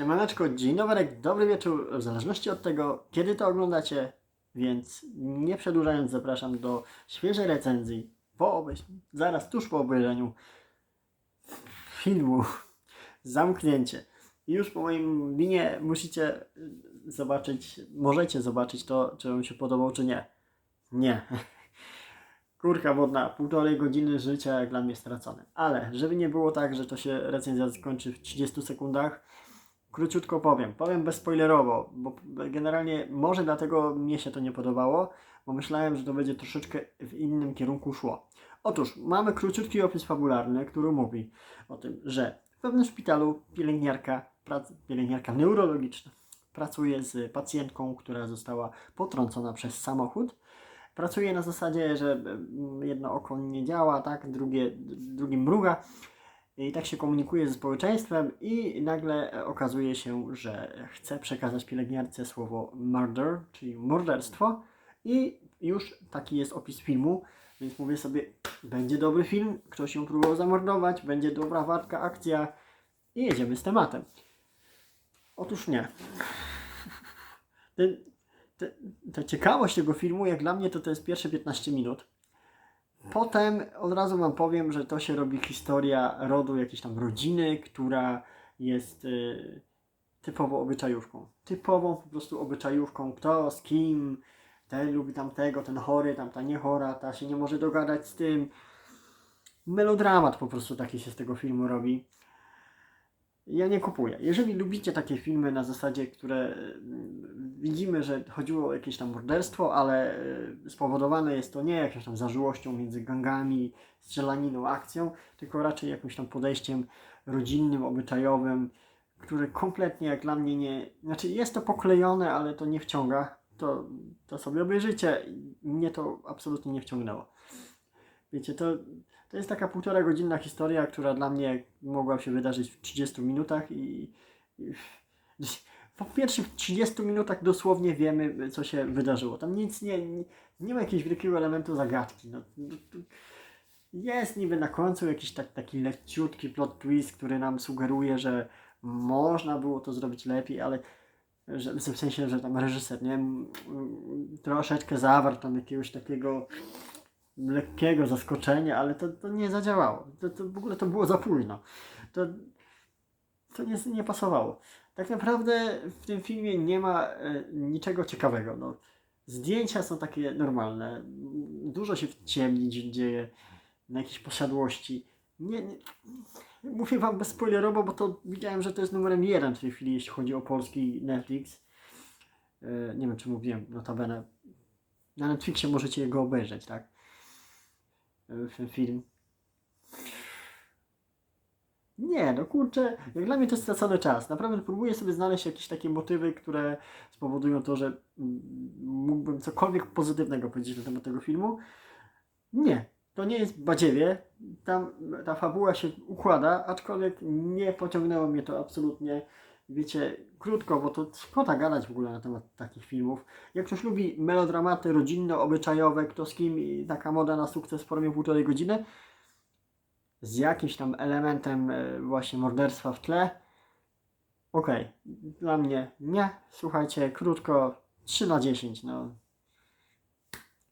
Siemaneczko, dzień dobry, dobry wieczór, w zależności od tego, kiedy to oglądacie, więc nie przedłużając zapraszam do świeżej recenzji, po zaraz tuż po obejrzeniu filmu Zamknięcie. Już po moim linie musicie zobaczyć, możecie zobaczyć to, czy wam się podobał, czy nie. Nie. Kurka wodna, półtorej godziny życia jak dla mnie stracone. Ale żeby nie było tak, że to się recenzja skończy w 30 sekundach, króciutko powiem. Powiem bezspoilerowo, bo generalnie może dlatego mnie się to nie podobało, bo myślałem, że to będzie troszeczkę w innym kierunku szło. Otóż mamy króciutki opis fabularny, który mówi o tym, że w pewnym szpitalu pielęgniarka, prac, pielęgniarka neurologiczna pracuje z pacjentką, która została potrącona przez samochód. Pracuje na zasadzie, że mm, jedno oko nie działa, tak, drugie, drugie mruga. I tak się komunikuje ze społeczeństwem i nagle e, okazuje się, że chce przekazać pielęgniarce słowo murder, czyli morderstwo i już taki jest opis filmu, więc mówię sobie, będzie dobry film, ktoś ją próbował zamordować, będzie dobra wartka akcja i jedziemy z tematem. Otóż nie. Ta ciekawość tego filmu, jak dla mnie, to to jest pierwsze 15 minut. Potem od razu Wam powiem, że to się robi historia rodu jakiejś tam rodziny, która jest y, typowo obyczajówką. Typową po prostu obyczajówką. Kto z kim, ten lubi tamtego, ten chory, tamta niechora, ta się nie może dogadać z tym. Melodramat po prostu taki się z tego filmu robi. Ja nie kupuję. Jeżeli lubicie takie filmy na zasadzie, które mm, widzimy, że chodziło o jakieś tam morderstwo, ale y, spowodowane jest to nie jakąś tam zażyłością między gangami, strzelaniną, akcją, tylko raczej jakimś tam podejściem rodzinnym, obyczajowym, które kompletnie jak dla mnie nie... Znaczy jest to poklejone, ale to nie wciąga. To, to sobie obejrzycie. Mnie to absolutnie nie wciągnęło. Wiecie, to, to jest taka półtora godzinna historia, która dla mnie mogła się wydarzyć w 30 minutach i, i po pierwszych 30 minutach dosłownie wiemy, co się wydarzyło. Tam nic nie, nie, nie ma jakiegoś wielkiego elementu zagadki. No, no, jest niby na końcu jakiś tak, taki leciutki plot twist, który nam sugeruje, że można było to zrobić lepiej, ale że, w sensie, że tam reżyser, nie troszeczkę zawarł tam jakiegoś takiego lekkiego zaskoczenia, ale to, to nie zadziałało. To, to w ogóle to było za późno. To, to nie, nie pasowało. Tak naprawdę w tym filmie nie ma e, niczego ciekawego. No, zdjęcia są takie normalne. Dużo się w ciemni dzie- dzieje na jakiejś posiadłości. Nie, nie, mówię wam bez bo to widziałem, że to jest numerem jeden w tej chwili, jeśli chodzi o polski Netflix. E, nie wiem, czy mówiłem, notabene. Na Netflixie możecie go obejrzeć, tak? E, Ten film. Nie, no kurczę, jak dla mnie to stracony czas. Naprawdę próbuję sobie znaleźć jakieś takie motywy, które spowodują to, że mógłbym cokolwiek pozytywnego powiedzieć na temat tego filmu. Nie, to nie jest badziewie. Tam ta fabuła się układa, aczkolwiek nie pociągnęło mnie to absolutnie. Wiecie, krótko, bo to szkoda gadać w ogóle na temat takich filmów. Jak ktoś lubi melodramaty rodzinne, obyczajowe, kto z kim i taka moda na sukces w formie półtorej godziny, z jakimś tam elementem e, właśnie morderstwa w tle. Okej, dla mnie nie. Słuchajcie, krótko, 3 na 10. No.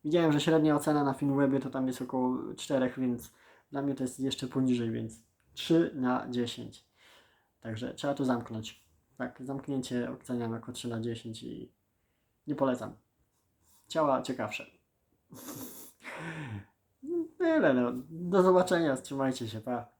Widziałem, że średnia ocena na Filmwebie to tam jest około 4, więc dla mnie to jest jeszcze poniżej, więc 3 na 10. Także trzeba to zamknąć. Tak, zamknięcie oceniam jako 3 na 10 i nie polecam. Ciała ciekawsze. Tyle no. Do zobaczenia, trzymajcie się, pa.